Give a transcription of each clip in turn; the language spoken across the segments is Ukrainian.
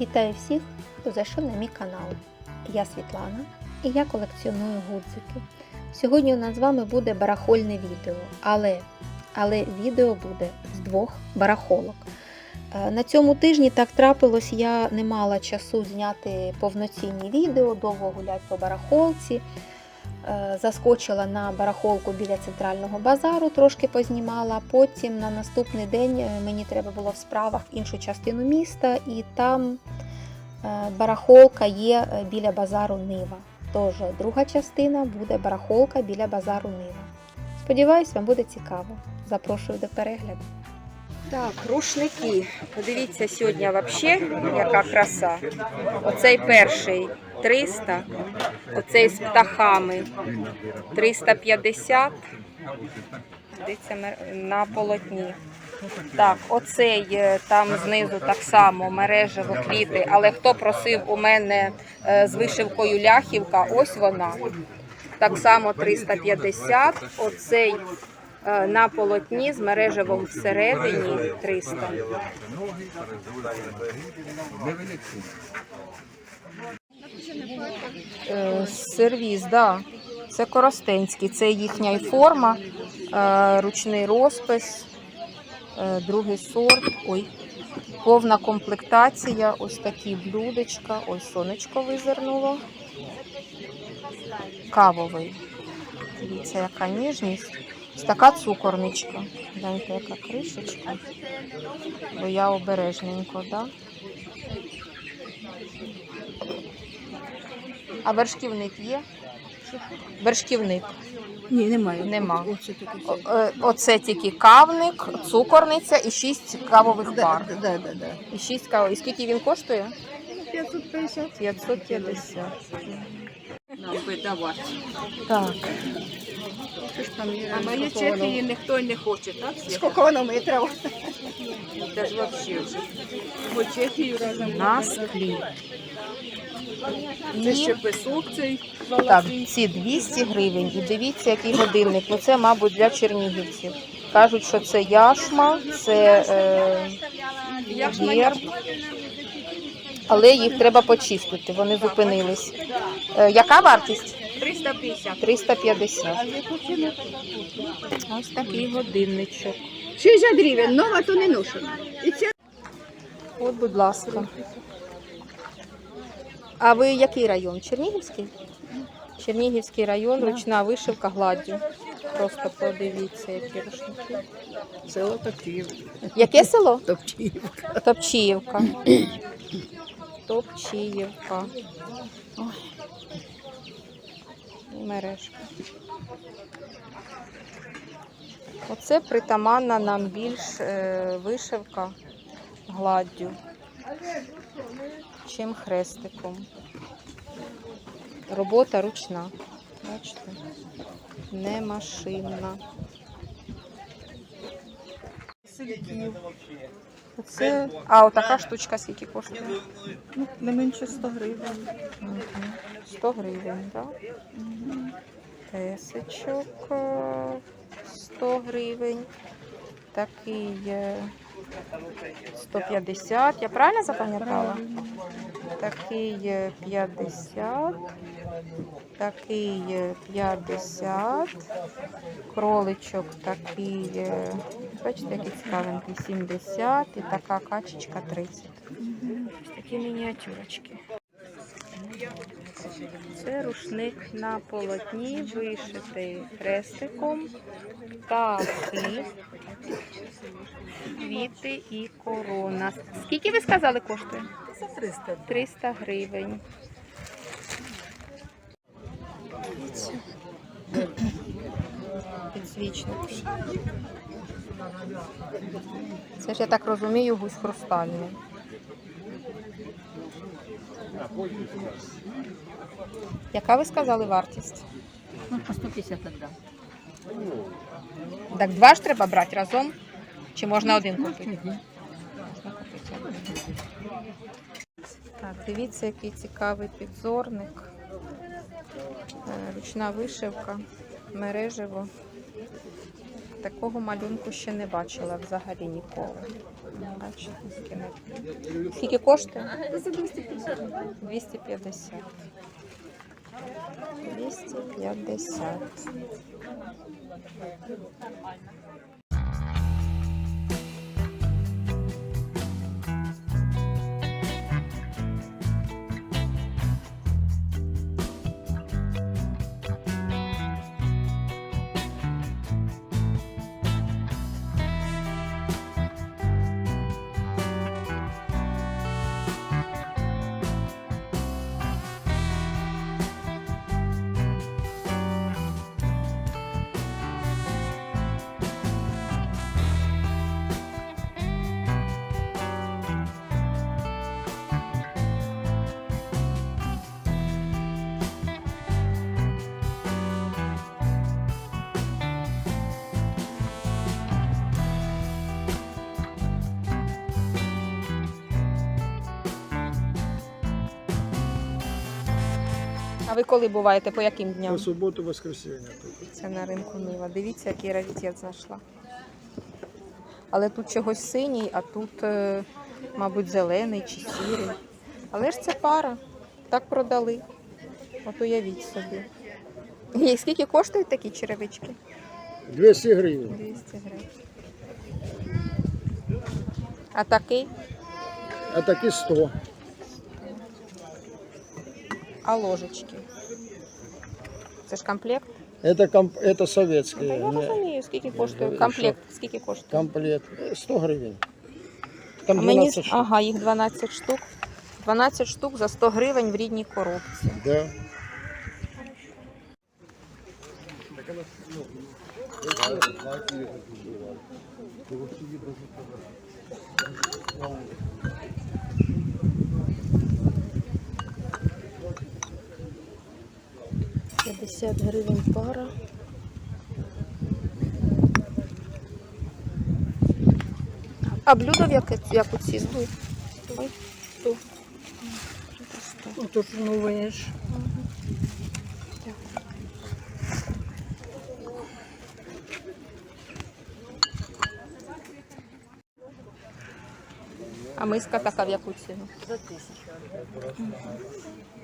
Вітаю всіх, хто зайшов на мій канал. Я Світлана і я колекціоную гудзики. Сьогодні у нас з вами буде барахольне відео, але, але відео буде з двох барахолок. Е, На цьому тижні так трапилось, я не мала часу зняти повноцінні відео, довго гуляти по барахолці. Е, Заскочила на барахолку біля центрального базару, трошки познімала. Потім на наступний день е, мені треба було в справах в іншу частину міста, і там е, барахолка є біля базару Нива. Тож друга частина буде барахолка біля базару Нива. Сподіваюсь, вам буде цікаво. Запрошую до перегляду. Так, рушники. Подивіться сьогодні взагалі, яка краса. Оцей перший 300, оцей з птахами 350. Дивіться на полотні. Так, оцей е, там знизу так само мережево квіти. Але хто просив у мене е, з вишивкою ляхівка, ось вона. Так само 350. Оцей на полотні з мережевом всередині 300. Е, Сервіз, да. Це Коростенський, це їхня і форма, е, ручний розпис, е, другий сорт. Ой. Повна комплектація, ось такі блюдечка, ось сонечко визирнуло. Кавовий. Дивіться, яка ніжність. Ось така цукорничка. Гляньте, яка кришечка. Бо я обережненько, да? А вершківник є? Вершківник. Ні, немає. Нема. Оце. О- е, Оце тільки кавник, цукорниця і шість кавових Да, пар. да, да, да. І шість кав. І скільки він коштує? 550. 550. Нам би давати. Так. А мої чехії ніхто й не хоче, так? Скільки воно метрів? Це ж взагалі вже. Бо Чехію разом. На склі. Це ще песок цей так, ці 200 гривень. І дивіться, який годинник. Ну це, мабуть, для чернігівців. Кажуть, що це яшма, це е, герб. Але їх треба почистити, вони зупинились. Е, яка вартість? 350. 350. Ось такий годинничок. 60 гривень, нова, то не ношена. І це От, будь ласка. А ви який район? Чернігівський? Чернігівський район, ручна вишивка гладдю. Просто подивіться, які рушники. село Топчіївка. Яке село? Топчіївка. Топчіївка. Топчіївка. Ой. Мережка. Оце притаманна нам більш е, вишивка гладдю, чим хрестиком. Робота ручна. Бачите? Не машинна. Оце... А, отака штучка скільки коштує? Ну, не менше 100 гривень. Мгм. 100 гривень, так? Тесечок е, 100 гривень. Такий е, 150. Я правильно запам'ятала? Такий е, 50. Такий е, 50. Кроличок такий, е, бачите, який цікавенький, 70. І така качечка 30. Такі мініатюрочки. Це рушник на полотні, вишитий хрестиком, птахи, квіти і корона. Скільки ви сказали коштує? Це 300. 300 гривень. Підсвічник. Це ж я так розумію, гусь хрустальний. Яка ви сказали вартість? Ну, по 150 тогда. Так два ж треба брати разом? Чи можна один купити? Так, дивіться, який цікавий підзорник. Е, Ручна вишивка, мережево. Такого малюнку ще не бачила взагалі ніколи. Бачите. Скільки коштує? 250. 250. А ви коли буваєте? По яким дням? По суботу, только. Це на ринку Ніва. Дивіться, який раритет знайшла. Але тут чогось синій, а тут, е, мабуть, зелений чи сірий. Але ж це пара. Так продали. От уявіть собі. І скільки коштують такі черевички? 200 гривен. 200 гривень. А такий? А таки 100. А ложечки? Це ж комплект? Это, комп... это Та советские. я Не, розумію, скільки коштує. Що? Комплект, скільки коштує? Комплект. Э, 100 гривен. Там А мені 12 штук. ага, їх 12 штук. 12 штук за 100 гривень в рідній коробці. Да. – 50 гривень пара. А блюдо в яке, яку ціну? Ой, ту. Ну, то ж, ну, ви ж. А миска така в яку ціну? За тысячу.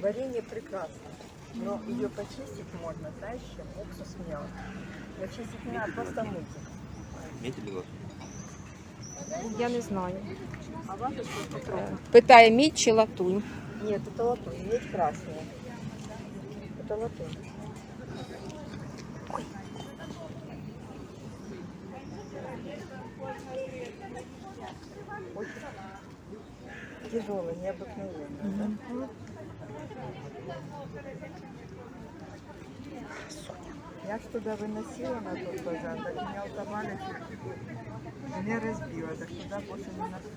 Варенье прекрасно, но ее почистить можно, знаешь, чем уксус мелкий. Ее чистить не надо, просто мыть. Я не знаю. А ваточку попробуй. Питає мідь чи латунь. Нет, это латунь, медь красная. Это латунь. тяжелый, необыкновенный. да? Я ж туда выносила на тот базар, так меня утомали, меня разбило, так туда больше не ношу.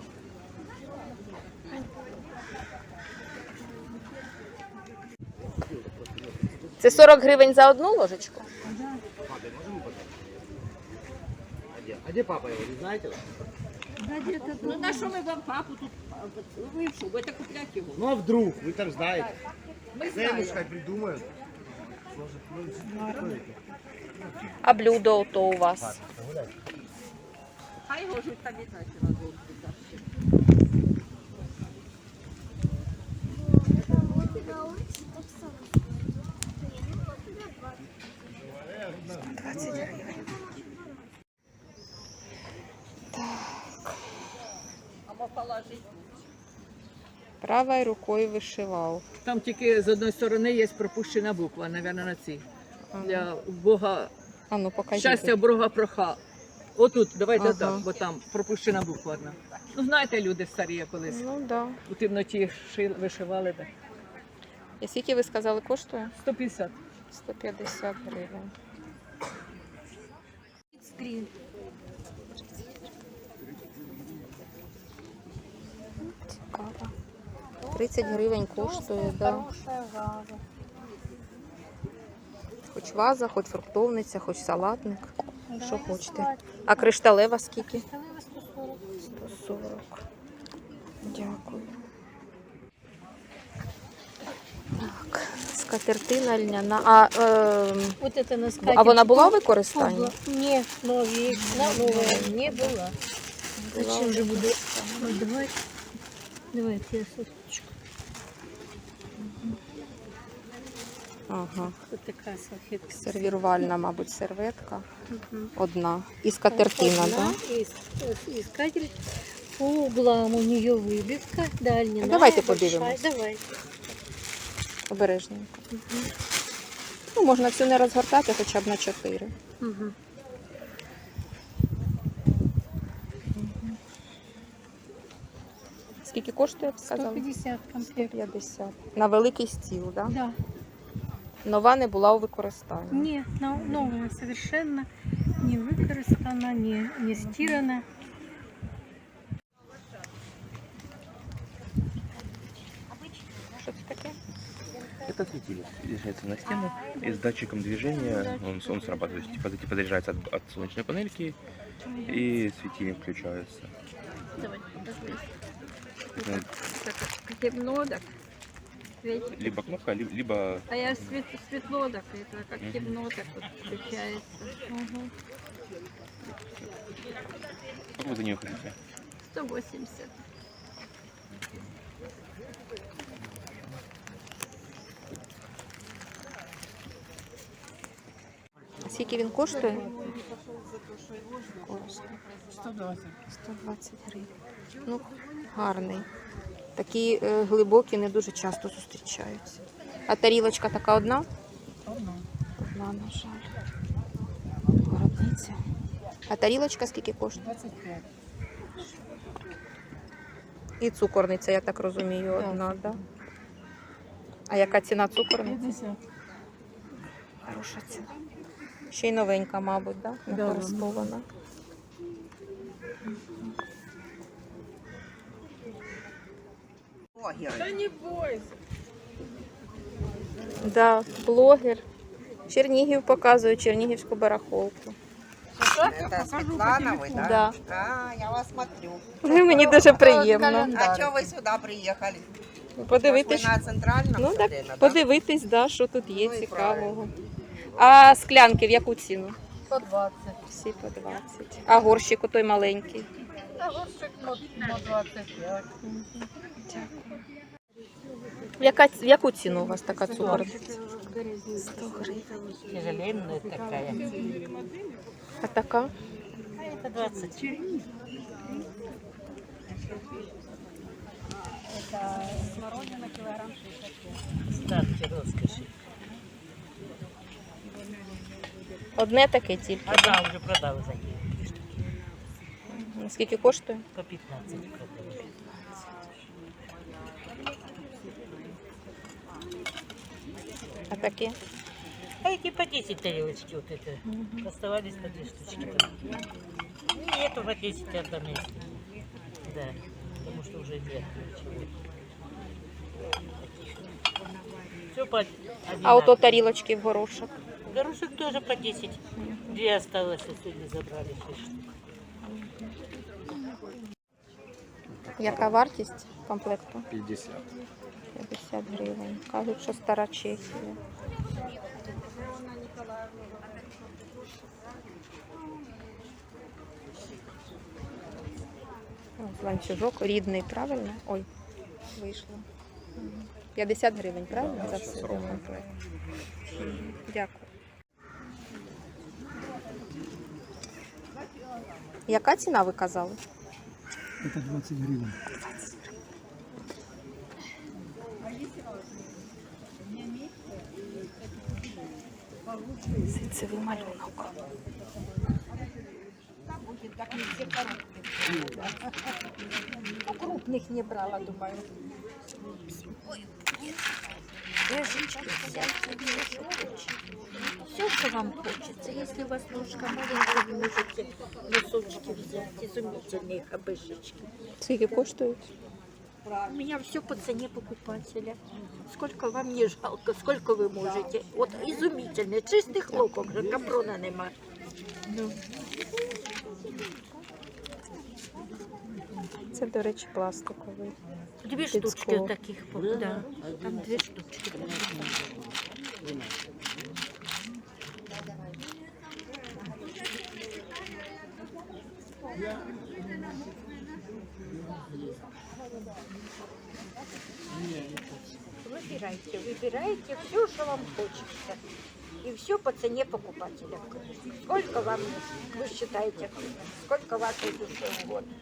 Це 40 гривень за одну ложечку? А где папа его, не знаете? Ну, на що ми вам папу тут? ви що, будете купляти його? Ну а вдруг, вы там знаете. Ми знаємо. ему сказать. А блюдо то у вас? Хай його ж там віддачі разом. Правою рукою вишивав. Там тільки з одної сторони є пропущена буква, мабуть, на цій. Для Бога А ну покажіть. щастя, Бога проха. Отут, давайте Ага. так, бо там пропущена буква одна. Ну, знаєте, люди старі колись Ну да. у темноті шили, вишивали. Так. І скільки ви сказали коштує? 150. 150 гривень. 30 гривень коштує, да. Хоч ваза, хоч фруктовниця, хоч салатник. Що хочете. А кришталева скільки? 140. Дякую. Так, скатертина льняна. А, ем, Вот это на а вона була в використанні? Нет, новые, новая не была. Зачем же буду? Вот давай. Давайте я соточку. Ага. Вот такая салфетка. Сервірувальна, мабуть, серветка. Одна. І скатертина, так? с- и скатерть. По углам у нее выбивка, дальняя. Давайте большая. подивимось. Давайте. Обережненько. Ну, можна всю не розгортати хоча б на 4. Угу. Скільки коштує, сказали? 150 комплект. 50. На великий стіл, так? Да? Да. Нова не була у використанні. Не, но- новая совершенно не выкористана, не, не стирана. Это светильник. Вешается на стену и с датчиком движения он, он срабатывает. Типа, типа заряжается от, от солнечной панельки и светильник включается. Ну, Гипно, так. Либо кнопка, ли- либо А я свет, светло, так это как гипно, так вот включается. как вы за нее хотите? 180. Скільки він коштує? Коштує. 120. 120 гривень. Ну, гарний. Такі е, глибокі не дуже часто зустрічаються. А тарілочка така одна? Одна. Одна, на жаль. Городниця. А тарілочка скільки коштує? 25. І цукорниця, я так розумію, одна, так? Да? А яка ціна цукорниці? 50. Хороша ціна. Ще й новенька, мабуть, да? не користована. Да, блогер. Чернігів показує Чернігівську барахолку. Это Светлана вы, да? Да. А, я вас смотрю. Мені дуже приємно. А что вы сюда приехали? Подивитись. Вы на центральном, Ну так, наверное, да? подивитись, да, що тут є Ну, і цікавого. А склянки в яку ціну? 120. Всі по 20. А горщик той маленький. А горщик на 25. Яка, в яку ціну у вас така цукорниця? 100 гривень. Тяжеленная такая. А така? А Это 20. Ставьте роскоши. Одне таке тільки. Одна уже продала за нее. Скільки коштує? По 15 продала. А таке? А эти по 10 тарелочки вот это. Оставались по 2 штучки. И эту по 10 отдам если. Да. Потому что уже нет ничего. Все по А ото тарілочки в горошок. Горошек тоже по 10. Две осталось, а сегодня забрали 6 штук. Яка вартість комплекту? 50. 50 гривень. Кажуть, що стара Чехія. Ланцюжок рідний, правильно? Ой, вийшло. Мгм. 50 гривень, правильно? За все комплект. Дякую. Яка ціна ви казали? Это 20 гривен. 20 гривен. Малюнок. Будет, так не все коробки. Крупных не брала, думаю. Ой, нет. Рыжечки, всякие рыжечки. Все, что вам хочется. Если у вас ножка маленькая, вы можете носочки взять. Изумительные хабышечки. Скільки коштують? У меня все по цене покупателя. Сколько вам не жалко, сколько вы можете. Вот изумительный, чистый хлопок, же капрона нема. Це, до речі, пластиковий. Две Під штучки скло. таких, да. Там две штучки. Выбирайте все, что вам хочется. И все по цене покупателя. Сколько вам, вы считаете, сколько вашей душе угодно.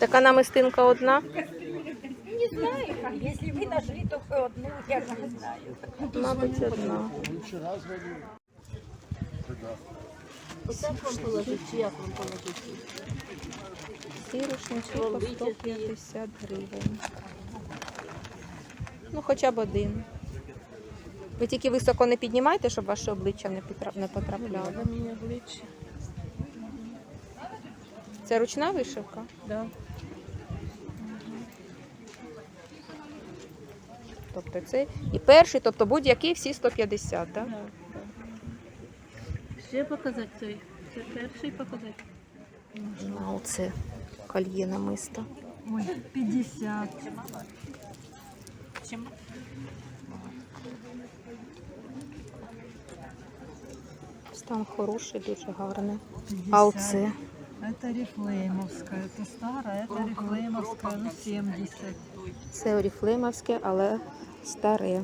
Така намистинка одна. Не знаю, если вы нашли только одну, я не знаю. Мабуть, одна. Как вам положить, як вам положить? Ці рушнички по 150 гривень. Ну, хоча б один. Ви тільки високо не піднімайте, щоб ваше обличчя не, підра- не потрапляло. Це ручна вишивка? Да. Тобто це і перший, тобто будь-який всі 150, так? Да? Ще показати цей. Це перший показати. А оце кольє намисто. Ой, 50. Стан хороший, дуже гарний. А оце? Это рифлеймовская. Это старая, это рифлеймовская, ну 70. Це оріфлеймовське, але старе.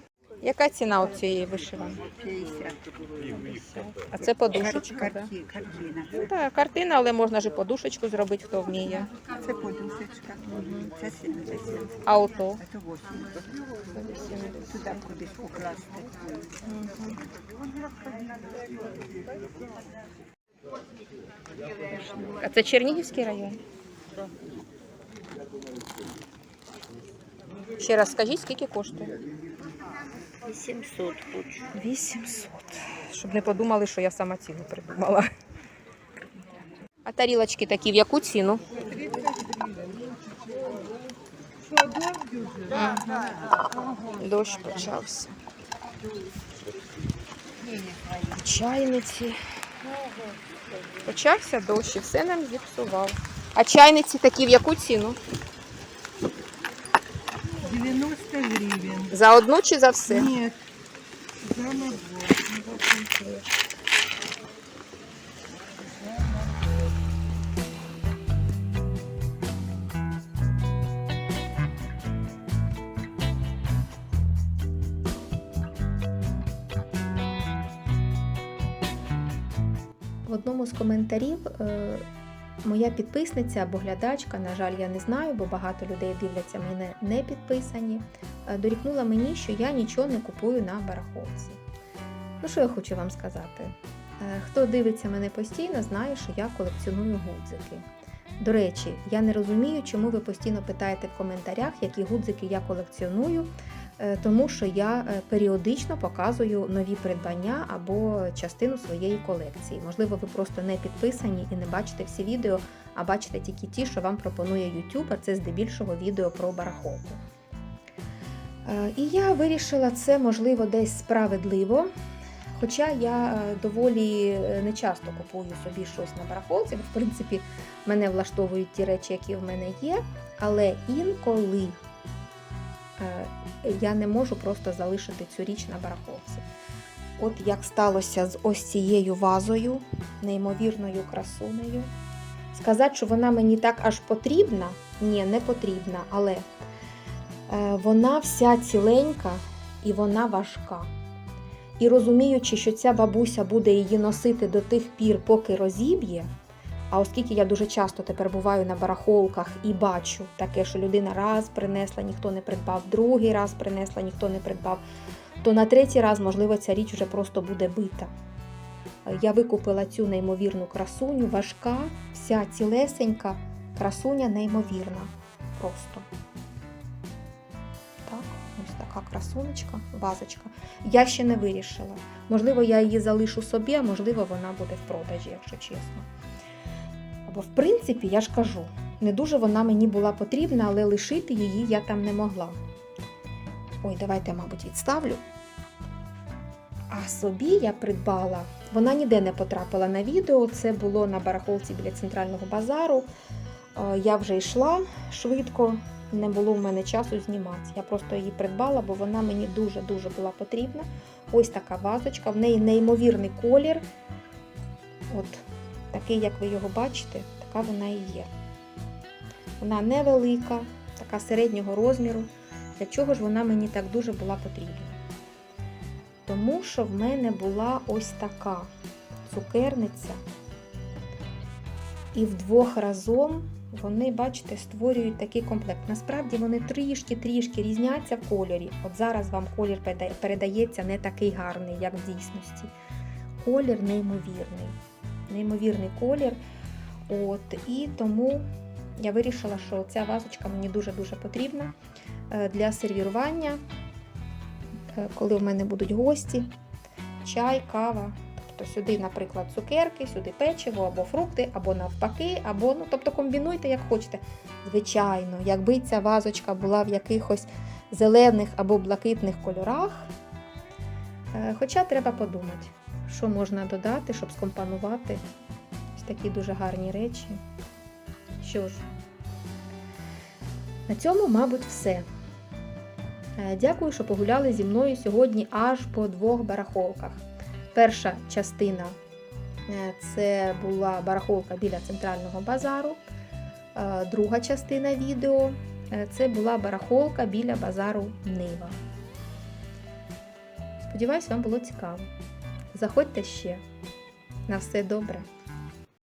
Яка ціна у цієї вишиванки? 50. А це подушечка, так? Да? Ну, так, картина, але можна ж і подушечку зробити, хто вміє. Це подушечка. Це 70. А ото? Це 80. Туди кудись покласти. А це Чернігівський район? Ще раз скажіть, скільки коштує? 800 хочу. 800. Щоб не подумали, що я сама ціну придумала. А тарілочки такі в яку ціну? Дощ почався. Чайниці. Почався дощ і все нам зіпсував. А чайниці такі в яку ціну? 90 гривен. За одну чи за все? Нет. За набор. В одному з коментарів е, моя підписниця або глядачка, на жаль, я не знаю, бо багато людей дивляться мене не підписані, е, дорікнула мені, що я нічого не купую на барахолці. Ну, що я хочу вам сказати? Е, Хто дивиться мене постійно, знає, що я колекціоную гудзики. До речі, я не розумію, чому ви постійно питаєте в коментарях, які гудзики я колекціоную, тому що я е, періодично показую нові придбання або частину своєї колекції. Можливо, ви просто не підписані і не бачите всі відео, а бачите тільки ті, що вам пропонує YouTube, а це здебільшого відео про барахолку. Е, І я вирішила це, можливо, десь справедливо. Хоча я е, доволі е, нечасто купую собі щось на барахолці, в принципі мене влаштовують ті речі, які в мене є, але інколи е, я не можу просто залишити цю річ на барахолці. От як сталося з ось цією вазою, неймовірною красунею. Сказати, що вона мені так аж потрібна, ні, не потрібна, але е, вона вся ціленька і вона важка. І розуміючи, що ця бабуся буде її носити до тих пір, поки розіб'є. А оскільки я дуже часто тепер буваю на барахолках і бачу таке, що людина раз принесла, ніхто не придбав, другий раз принесла, ніхто не придбав, то на третій раз, можливо, ця річ вже просто буде бита. Я викупила цю неймовірну красуню, важка, вся цілесенька, красуня неймовірна. Просто. Так, ось така красунечка, вазочка. Я ще не вирішила. Можливо, я її залишу собі, а можливо, вона буде в продажі, якщо чесно. Або, в принципі, я ж кажу, не дуже вона мені була потрібна, але лишити її я там не могла. Ой, давайте, мабуть, відставлю. А собі я придбала, вона ніде не потрапила на відео. Це було на барахолці біля центрального базару. Е, Я вже йшла швидко, не було в мене часу знімати. Я просто її придбала, бо вона мені дуже-дуже була потрібна. Ось така вазочка, в неї неймовірний колір. От такий, як ви його бачите, така вона і є. Вона невелика, така середнього розміру. Для чого ж вона мені так дуже була потрібна? Тому що в мене була ось така цукерниця. І вдвох разом вони, бачите, створюють такий комплект. Насправді вони трішки-трішки різняться в кольорі. От зараз вам колір передається не такий гарний, як в дійсності. Колір неймовірний. Неймовірний колір. От, і тому я вирішила, що ця вазочка мені дуже-дуже потрібна е, для сервірування, е, коли в мене будуть гості, чай, кава. Тобто сюди, наприклад, цукерки, сюди печиво або фрукти, або навпаки, або ну, тобто комбінуйте як хочете. Звичайно, якби ця вазочка була в якихось зелених або блакитних кольорах. е, Хоча треба подумати, що можна додати, щоб скомпонувати ось такі дуже гарні речі. Що ж, на цьому, мабуть, все. Е, Дякую, що погуляли зі мною сьогодні аж по двох барахолках. Перша частина е, це була барахолка біля центрального базару. Е, Друга частина відео це була барахолка біля базару Нива. Сподіваюсь, вам було цікаво. Заходьте ще. На все добре.